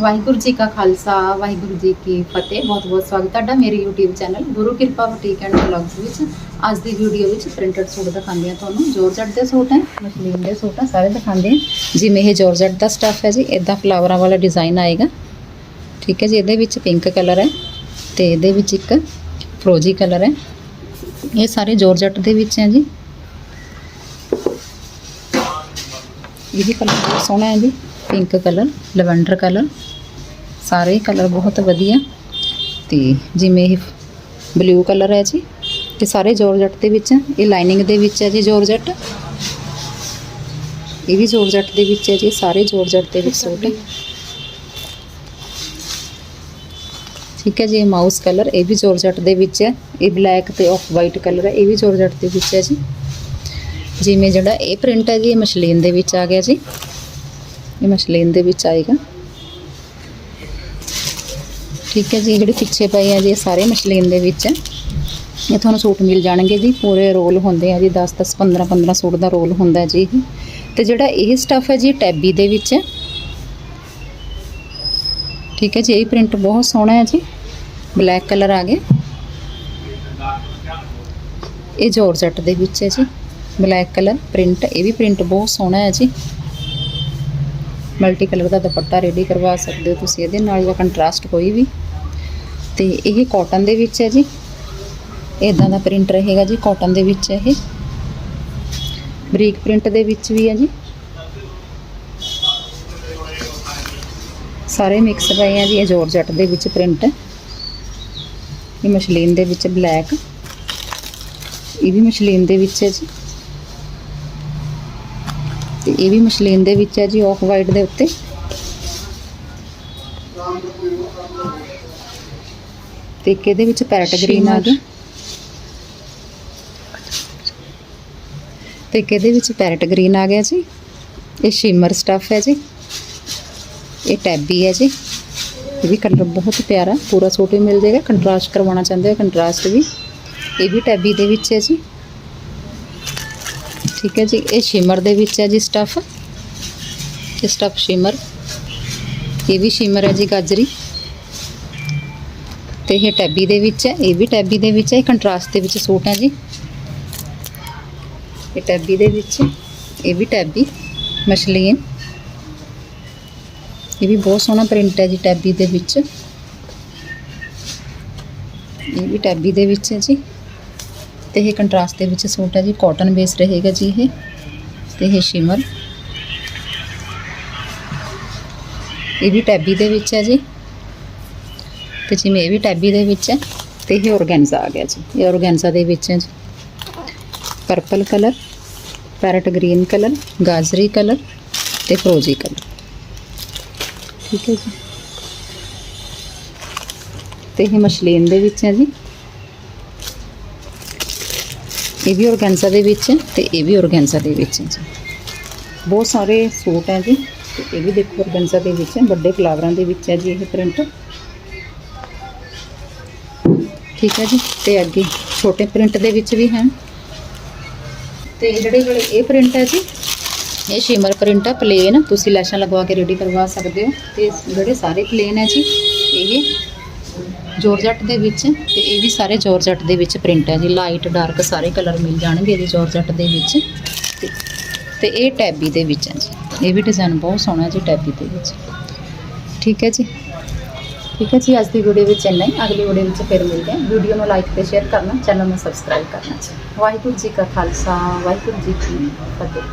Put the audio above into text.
ਵਾਹਿਗੁਰੂ ਜੀ ਕਾ ਖਾਲਸਾ, ਵਾਹਿਗੁਰੂ ਜੀ ਕੀ ਫਤਿਹ। ਬਹੁਤ ਬਹੁਤ ਸਵਾਗਤ ਤੁਹਾਡਾ ਮੇਰੇ YouTube ਚੈਨਲ ਗੁਰੂ ਕਿਰਪਾ ਬੁਟੀਕ ਐਂਡ ਵਲੌਗਸ ਵਿੱਚ। ਅੱਜ ਦੀ ਵੀਡੀਓ ਵਿੱਚ ਪ੍ਰਿੰਟਡ ਸੂਟ ਦਿਖਾਉਂਦੇ ਹਾਂ ਤੁਹਾਨੂੰ। ਜੋਰਜੱਟ ਦੇ ਸੂਟ ਹੈ ਮਸਲੀਨ ਦੇ ਸੂਟ ਹੈ, ਸਾਰੇ ਦਿਖਾਉਂਦੇ ਹਾਂ। ਜਿਵੇਂ ਇਹ ਜੋਰਜੱਟ ਦਾ ਸਟੱਫ ਹੈ ਜੀ ਇਦਾਂ ਫਲਾਵਰਾਂ ਵਾਲਾ ਡਿਜ਼ਾਈਨ ਆਏਗਾ। ਠੀਕ ਹੈ ਜੀ, ਇਹਦੇ ਵਿੱਚ ਪਿੰਕ ਕਲਰ ਹੈ ਤੇ ਇਹਦੇ ਵਿੱਚ ਇੱਕ ਫਰੋਜੀ ਕਲਰ ਹੈ। ਇਹ ਸਾਰੇ ਜੋਰਜੱਟ ਦੇ ਵਿੱਚ ਹੈ ਜੀ। ਇਹ ਕਲਰ ਬਹੁਤ ਸੋਹਣਾ ਹੈ ਜੀ ਪਿੰਕ ਕਲਰ ਲਵੈਂਡਰ ਕਲਰ ਸਾਰੇ ਕਲਰ ਬਹੁਤ ਵਧੀਆ। ਤੇ ਜਿਵੇਂ ਇਹ ਬਲੂ ਕਲਰ ਹੈ ਜੀ, ਤੇ ਸਾਰੇ ਜੋਰਜੱਟ ਦੇ ਵਿੱਚ ਹੈ। ਇਹ ਲਾਈਨਿੰਗ ਦੇ ਵਿੱਚ ਹੈ ਜੀ ਜੋਰਜੱਟ। ਇਹ ਵੀ ਜੋਰਜੱਟ ਦੇ ਵਿੱਚ ਹੈ ਜੀ, ਸਾਰੇ ਜੋਰਜੱਟ ਦੇ ਵਿੱਚ ਸੂਟ। ਹੈ ਠੀਕ ਹੈ ਜੀ, ਇਹ ਮਾਊਸ ਕਲਰ, ਇਹ ਵੀ ਜੋਰਜੱਟ ਦੇ ਵਿੱਚ ਹੈ। ਇਹ ਬਲੈਕ ਤੇ ਆਫ ਵਾਈਟ ਕਲਰ ਹੈ ਇਹ ਵੀ ਜ਼ੋਰਜਟ ਦੇ ਵਿੱਚ ਹੈ ਜੀ। ਜਿਵੇਂ ਜਿਹੜਾ ਇਹ ਪ੍ਰਿੰਟ ਹੈ ਜੀ, ਇਹ ਮਸ਼ਲੀਨ ਦੇ ਵਿੱਚ ਆ ਗਿਆ ਜੀ। ਇਹ ਮਸ਼ਲੀਨ ਦੇ ਵਿੱਚ ਆਏਗਾ। ਠੀਕ ਹੈ ਜੀ, ਜਿਹੜੇ ਪਿੱਛੇ ਪਏ ਆ ਜੀ, ਇਹ ਸਾਰੇ ਮਸ਼ਲੀਨ ਦੇ ਵਿੱਚ। ਹੈ ਇਹ ਤੁਹਾਨੂੰ ਸੂਟ ਮਿਲ ਜਾਣਗੇ ਜੀ, ਪੂਰੇ ਰੋਲ ਹੁੰਦੇ ਆ ਜੀ 10 10 15 15 ਸੂਟ ਦਾ ਰੋਲ ਹੁੰਦਾ ਜੀ ਇਹ। ਤੇ ਜਿਹੜਾ ਇਹ ਸਟੱਫ ਹੈ ਜੀ ਟੈਬੀ ਦੇ ਵਿੱਚ। ਹੈ ਠੀਕ ਹੈ ਜੀ, ਇਹ ਪ੍ਰਿੰਟ ਬਹੁਤ ਸੋਹਣਾ ਹੈ ਜੀ। ਬਲੈਕ ਕਲਰ ਆ ਗਿਆ ਇਹ ਜੋਰਜੱਟ ਦੇ ਵਿੱਚ ਹੈ ਜੀ। ਬਲੈਕ ਕਲਰ ਪ੍ਰਿੰਟ ਇਹ ਵੀ ਪ੍ਰਿੰਟ ਬਹੁਤ ਸੋਹਣਾ ਹੈ ਜੀ। ਮਲਟੀ ਕਲਰ ਦਾ ਦੁਪੱਟਾ ਰੈਡੀ ਕਰਵਾ ਸਕਦੇ ਹੋ ਤੁਸੀਂ। ਇਹਦੇ ਨਾਲ ਜਾਂ ਕੰਟਰਾਸਟ ਕੋਈ ਵੀ। ਤੇ ਇਹ ਕਾਟਨ ਦੇ ਵਿੱਚ ਹੈ ਜੀ। ਇਦਾਂ ਦਾ ਪ੍ਰਿੰਟ ਰਹੇਗਾ ਜੀ ਕਾਟਨ ਦੇ ਵਿੱਚ ਇਹ। ਬਰੀਕ ਪ੍ਰਿੰਟ ਦੇ ਵਿੱਚ ਵੀ ਹੈ ਜੀ। ਸਾਰੇ ਮਿਕਸ ਪਏ ਆ ਜੀ, ਇਹ ਜੋਰਜੱਟ ਦੇ ਵਿੱਚ ਪ੍ਰਿੰਟ ਇਹ ਮਸ਼ਲੀਨ ਦੇ ਵਿੱਚ ਬਲੈਕ ਇਹ ਵੀ ਮਸ਼ਲੀਨ ਦੇ ਵਿੱਚ ਹੈ ਜੀ। ਤੇ ਇਹ ਵੀ ਮਸ਼ਲੀਨ ਦੇ ਵਿੱਚ ਹੈ ਜੀ ਆਫ ਵਾਈਟ ਦੇ ਉੱਤੇ। ਤੇ ਇੱਕ ਇਹਦੇ ਵਿੱਚ ਪੈਰਟ ਗ੍ਰੀਨ ਆ ਗਿਆ ਤੇ ਇੱਕ ਇਹਦੇ ਵਿੱਚ ਪੈਰਟ ਗ੍ਰੀਨ ਆ ਗਿਆ ਜੀ। ਇਹ ਸ਼ਿਮਰ ਸਟੱਫ ਹੈ ਜੀ। ਇਹ ਟੈਬੀ ਹੈ ਜੀ। ਇਹ ਵੀ ਕਲਰ ਬਹੁਤ ਪਿਆਰਾ ਪੂਰਾ ਸੂਟ ਵੀ ਮਿਲ ਜਾਏਗਾ। ਕੰਟਰਾਸਟ ਕਰਵਾਉਣਾ ਚਾਹੁੰਦੇ ਹੋ ਕੰਟਰਾਸਟ ਵੀ। ਇਹ ਵੀ ਟੈਬੀ ਦੇ ਵਿੱਚ ਹੈ ਜੀ। ਠੀਕ ਹੈ ਜੀ ਇਹ ਸ਼ਿਮਰ ਦੇ ਵਿੱਚ ਹੈ ਜੀ ਸਟੱਫ ਇਹ ਸਟੱਫ ਸ਼ਿਮਰ ਇਹ ਵੀ ਸ਼ਿਮਰ ਹੈ ਜੀ ਗਾਜਰੀ ਤੇ ਇਹ ਟੈਬੀ ਦੇ ਵਿੱਚ ਹੈ ਇਹ ਵੀ ਟੈਬੀ ਦੇ ਵਿੱਚ ਹੈ ਇਹ ਕੰਟਰਾਸਟ ਦੇ ਵਿੱਚ ਸੂਟ ਹੈ ਜੀ ਇਹ ਟੈਬੀ ਦੇ ਵਿੱਚ ਹੈ, ਇਹ ਵੀ ਟੈਬੀ ਮਸ਼ਲੀਨ ਇਹ ਵੀ ਬਹੁਤ ਸੋਹਣਾ ਪ੍ਰਿੰਟ ਹੈ ਜੀ ਟੈਬੀ ਦੇ ਵਿੱਚ ਇਹ ਵੀ ਟੈਬੀ ਦੇ ਵਿੱਚ ਹੈ ਜੀ ਤੇ ਇਹ ਕੰਟਰਾਸਟ ਦੇ ਵਿੱਚ ਸੂਟ ਹੈ ਜੀ ਕਾਟਨ ਬੇਸ ਰਹੇਗਾ ਜੀ ਇਹ ਤੇ ਇਹ ਸ਼ਿਮਰ ਇਹ ਵੀ ਟੈਬੀ ਦੇ ਵਿੱਚ ਹੈ ਜੀ। ਤੇ ਜਿਵੇਂ ਇਹ ਵੀ ਟੈਬੀ ਦੇ ਵਿੱਚ ਹੈ ਤੇ ਇਹ ਔਰਗੈਂਜ਼ਾ ਆ ਗਿਆ ਜੀ। ਇਹ ਔਰਗੈਂਜ਼ਾ ਦੇ ਵਿੱਚ ਹੈ ਜੀ। Purple colour parrot green colour ਗਾਜਰੀ colour ਤੇ ਫਰੋਜੀ ਕਲਰ ਠੀਕ ਹੈ ਜੀ। ਤੇ ਇਹ ਮਸ਼ਲੀਨ ਦੇ ਵਿੱਚ ਹੈ ਜੀ। ਇਹ ਵੀ ਔਰਗੈਂਜ਼ਾ ਦੇ ਵਿੱਚ ਤੇ ਇਹ ਵੀ ਔਰਗੈਂਜ਼ਾ ਦੇ ਵਿੱਚ ਜੀ। ਬਹੁਤ ਸਾਰੇ ਸੂਟ ਹੈ ਜੀ ਤੇ ਇਹ ਵੀ ਦੇਖੋ ਔਰਗੈਂਜ਼ਾ ਦੇ ਵਿੱਚ ਹੈ, ਵੱਡੇ ਫਲਾਵਰਾਂ ਦੇ ਵਿੱਚ ਹੈ ਜੀ ਇਹ ਪ੍ਰਿੰਟ। ਠੀਕ ਹੈ ਜੀ, ਤੇ ਅੱਗੇ ਛੋਟੇ ਪ੍ਰਿੰਟ ਦੇ ਵਿੱਚ ਵੀ ਹੈ। ਤੇ ਜਿਹੜੇ ਜਿਹੜੇ ਇਹ ਪ੍ਰਿੰਟ ਹੈ ਜੀ, ਇਹ ਸ਼ਿਮਰ ਪ੍ਰਿੰਟ ਹੈ ਪਲੇਨ ਤੁਸੀਂ ਲੈਸ਼ਾਂ ਲਗਵਾ ਕੇ ਰੈਡੀ ਕਰਵਾ ਸਕਦੇ ਹੋ। ਤੇ ਜਿਹੜੇ ਸਾਰੇ ਪਲੇਨ ਹੈ ਜੀ, ਇਹ ਜੋਰਜੱਟ ਦੇ ਵਿੱਚ ਤੇ ਇਹ ਵੀ ਸਾਰੇ ਜੋਰਜੱਟ ਦੇ ਵਿੱਚ ਪ੍ਰਿੰਟ ਹੈ ਜੀ। ਲਾਈਟ ਡਾਰਕ ਸਾਰੇ ਕਲਰ ਮਿਲ ਜਾਣਗੇ ਇਹਦੇ ਜੋਰਜੱਟ ਦੇ ਵਿੱਚ। ਤੇ ਤੇ ਇਹ ਟੈਬੀ ਦੇ ਵਿੱਚ ਹੈ ਜੀ। ਇਹ ਵੀ ਡਿਜ਼ਾਈਨ ਬਹੁਤ ਸੋਹਣਾ ਜੀ ਟੈਬੀ ਦੇ ਵਿੱਚ। ਠੀਕ ਹੈ ਜੀ? ਠੀਕ ਹੈ ਜੀ, ਅੱਜ ਦੀ ਵੀਡੀਓ ਵਿੱਚ ਇੰਨਾ ਹੀ। ਅਗਲੀ ਵੀਡੀਓ ਵਿੱਚ ਫਿਰ ਮਿਲਦੇ ਹਾਂ। ਵੀਡੀਓ ਨੂੰ ਲਾਈਕ ਤੇ ਸ਼ੇਅਰ ਕਰਨਾ ਚੈਨਲ ਨੂੰ ਸਬਸਕ੍ਰਾਈਬ ਕਰਨਾ ਜੀ। ਵਾਹਿਗੁਰੂ ਜੀ ਕਾ ਖਾਲਸਾ, ਵਾਹਿਗੁਰੂ ਜੀ ਕੀ ਫਤਿਹ।